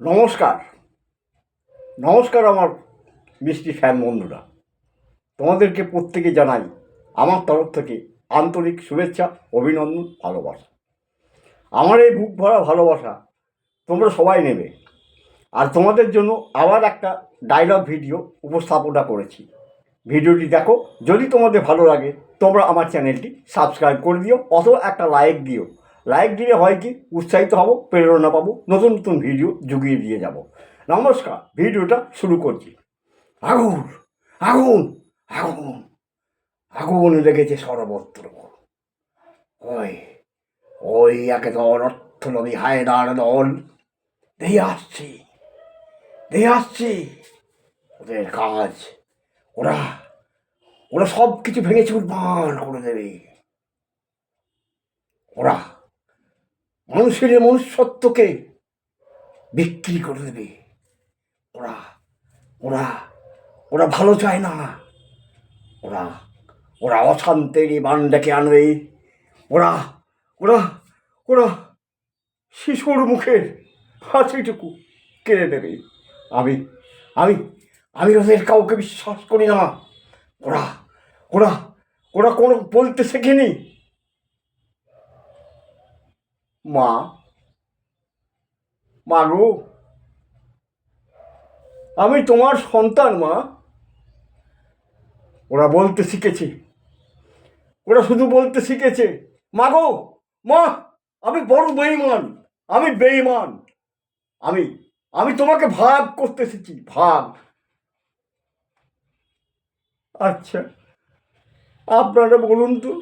নমস্কার। নমস্কার আমার মিষ্টি ফ্যান বন্ধুরা। তোমাদেরকে প্রত্যেকে জানাই আমার তরফ থেকে আন্তরিক শুভেচ্ছা, অভিনন্দন, ভালোবাসা। আমার এই বুক ভরা ভালোবাসা তোমরা সবাই নেবে। আর তোমাদের জন্য আবার একটা ডায়লগ ভিডিও উপস্থাপনা করেছি। ভিডিওটি দেখো, যদি তোমাদের ভালো লাগে, তোমরা আমার চ্যানেলটি সাবস্ক্রাইব করে দিও, অথবা একটা লাইক দিও। লাইক দিলে হয় কি? উৎসাহিত হব, প্রেরণা পাবো, নতুন নতুন ভিডিও জুগিয়ে দিয়ে যাব। নমস্কার, ভিডিওটা শুরু করছি। আগুন! আগুন! আগুন! আগুন লেগেছে সর্বত্র। ওই ওই একে দল অর্থনবী হায়দার দল। দিয়ে আসছি। দিয়ে আসছি। ওদের কাজ। ওরা ওরা সব কিছু ভেঙে চুরমার করে দেবে। ওরা মানুষের মনুষ্যত্বকে বিক্রি করে দেবে। ওরা ওরা ওরা ভালো চায় না। ওরা ওরা অশান্তের বান ডেকে আনবে। ওরা ওরা ওরা শিশুর মুখের হাসিটুকু কেড়ে নেবে। আমি আমি আমি ওদের কাউকে বিশ্বাস করি না। ওরা ওরা ওরা কোনো বলতে শেখেনি। মা মা আমি তোমার সন্তান, মা। ওরা বলতে শিখেছে। ওরা শুধু বলতে শিখেছে, মা গো, মা, আমি বড় বেইমান আমি বেইমান আমি আমি তোমাকে ভাগ করতে এসেছি ভাগ। আচ্ছা আপনারা বলুন তো,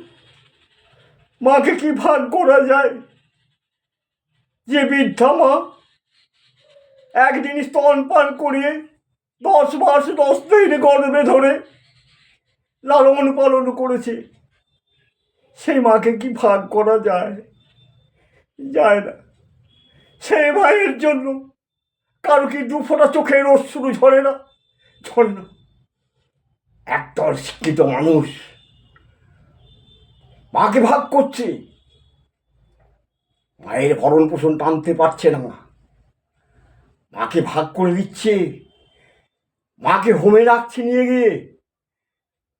মাকে কি ভাগ করা যায়? যে বৃদ্ধা মা একদিন স্তন পান করিয়ে দশ মাস, দশ দিন গর্ভে ধরে লালন পালন করেছে। সেই মাকে কি ভাগ করা যায়? যায় না। সেই ভাইয়ের জন্য কারও কি দুফোটা চোখের অশ্রু ঝরে না? ঝরে না। একদল শিক্ষিত মানুষ মাকে ভাগ করছে। মায়ের ভরণ পোষণ টানতে পারছে না মাকে ভাগ করে দিচ্ছে। মাকে হোমে রাখছে নিয়ে গিয়ে।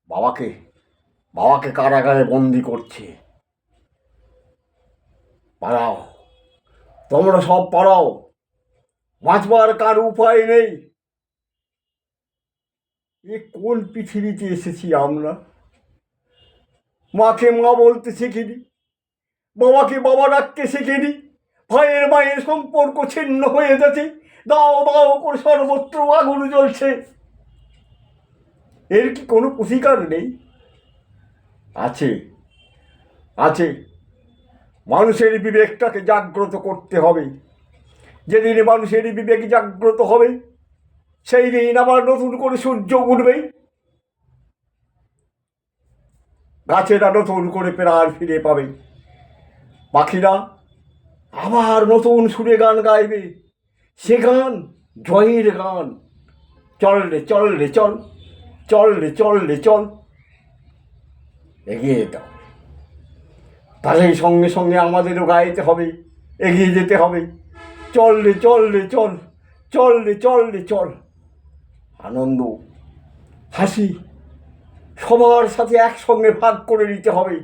বাবাকে বাবাকে কারাগারে বন্দি করছে। পালাও। তোমরা সব পালাও। বাঁচবার কার উপায় নেই। এ কোন পৃথিবীতে এসেছি আমরা? মাকে মা বলতে শিখিনি। বাবাকে বাবা ডাকতে শিখিনি। ভাইয়ের মায়ের সম্পর্ক ছিন্ন হয়ে যাচ্ছে দাও দাও করে সর্বত্র আগুন জ্বলছে। এর কি কোনো প্রতিকার নেই? আছে আছে। মানুষের বিবেকটাকে জাগ্রত করতে হবে। যেদিন মানুষের বিবেক জাগ্রত হবে, সেই দিন আবার নতুন করে সূর্য উঠবেই গাছেরা নতুন করে প্রাণ ফিরে পাবে। পাখিরা আবার নতুন সুরে গান গাইবে। সে গান জয়ের গান। চল রে চল রে, চল চল রে চল রে, চল। এগিয়ে যেতে হবে। তাদের সঙ্গে সঙ্গে আমাদেরও গাইতে হবে, এগিয়ে যেতে হবে। চল রে চল রে, চল চল রে চল রে, চল। আনন্দ, হাসি সবার সাথে একসঙ্গে ভাগ করে নিতে হবে।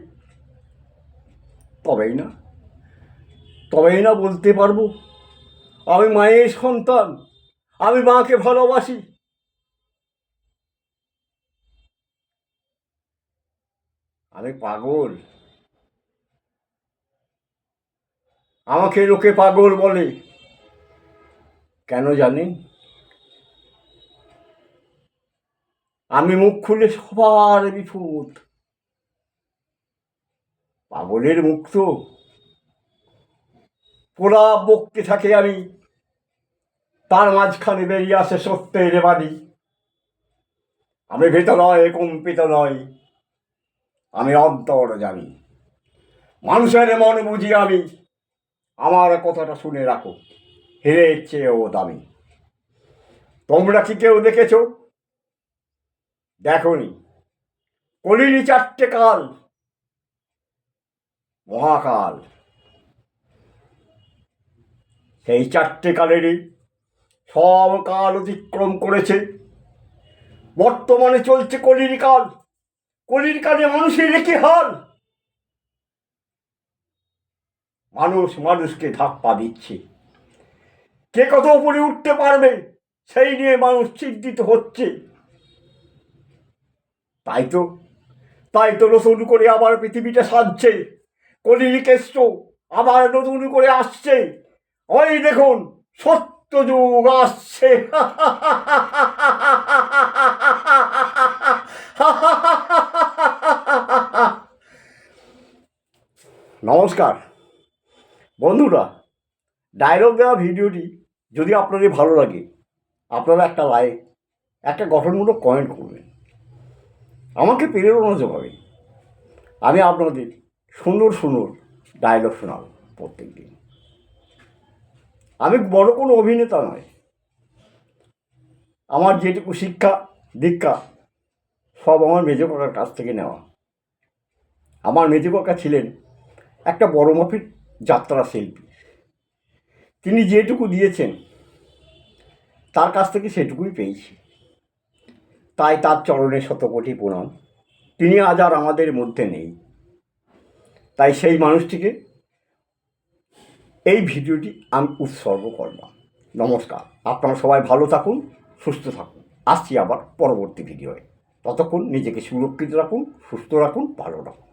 তবেই না? তবেই না বলতে পারব। আমি মায়ের সন্তান, আমি মাকে ভালোবাসি। আমি পাগল। আমাকে লোকে পাগল বলে। কেন জানেন আমি মুখ খুলে সবার বিপদ। পাগলের মুখ তো। পোড়া বকতে থাকে আমি। তার মাঝখানে বেরিয়ে আসে সত্যের বাড়ি আমি ভেত নয়, কম্পিত নয়। আমি অন্তর জানি। মানুষের মন বুঝি আমি। আমার কথাটা শুনে রাখো। হেরের চেয়েও দামি। তোমরা কি কেউ দেখেছ? দেখনি। কলিনি চারটে কাল। মহাকাল। সেই চারটে কালেরই সব কাল অতিক্রম করেছে। বর্তমানে চলছে কলির কাল। কলির কালে মানুষের কি হাল। মানুষ মানুষকে ধাপ্পা দিচ্ছে। কে কত উপরে উঠতে পারবে, সেই নিয়ে মানুষ চিন্তিত হচ্ছে। তাই তো তাই তো নতুন করে আবার পৃথিবীটা সাজছে। কলির কেষ্ট আবার নতুন করে আসছে। ওই দেখুন, সত্য যুগ আসছে। নমস্কার। বন্ধুরা, ডায়লগ দেওয়া ভিডিওটি যদি আপনাদের ভালো লাগে, আপনারা একটা লাইক একটা গঠনমূলক কমেন্ট করবেন। আমাকে প্রেরণা যোগাবে আমি আপনাদের সুন্দর সুন্দর ডায়লগ শোনাব প্রত্যেক দিন আমি বড় কোনো অভিনেতা নয় আমার যেটুকু শিক্ষা, দীক্ষা, সব আমার মেজো কাকার কাছ থেকে নেওয়া। আমার মেজো কাকা ছিলেন একটা বড় মাপের যাত্রা শিল্পী। তিনি যেটুকু দিয়েছেন, তার কাছ থেকে সেটুকুই পেয়েছি। তাই তার চরণে শতকোটি প্রণাম। তিনি আজ আর আমাদের মধ্যে নেই। তাই সেই মানুষটিকে এই ভিডিওটি আমি উৎসর্গ করলাম নমস্কার। আপনারা সবাই ভালো থাকুন, সুস্থ থাকুন। আসছি আবার পরবর্তী ভিডিওয়ে। ততক্ষণ নিজেকে সুরক্ষিত রাখুন, সুস্থ রাখুন, ভালো রাখুন।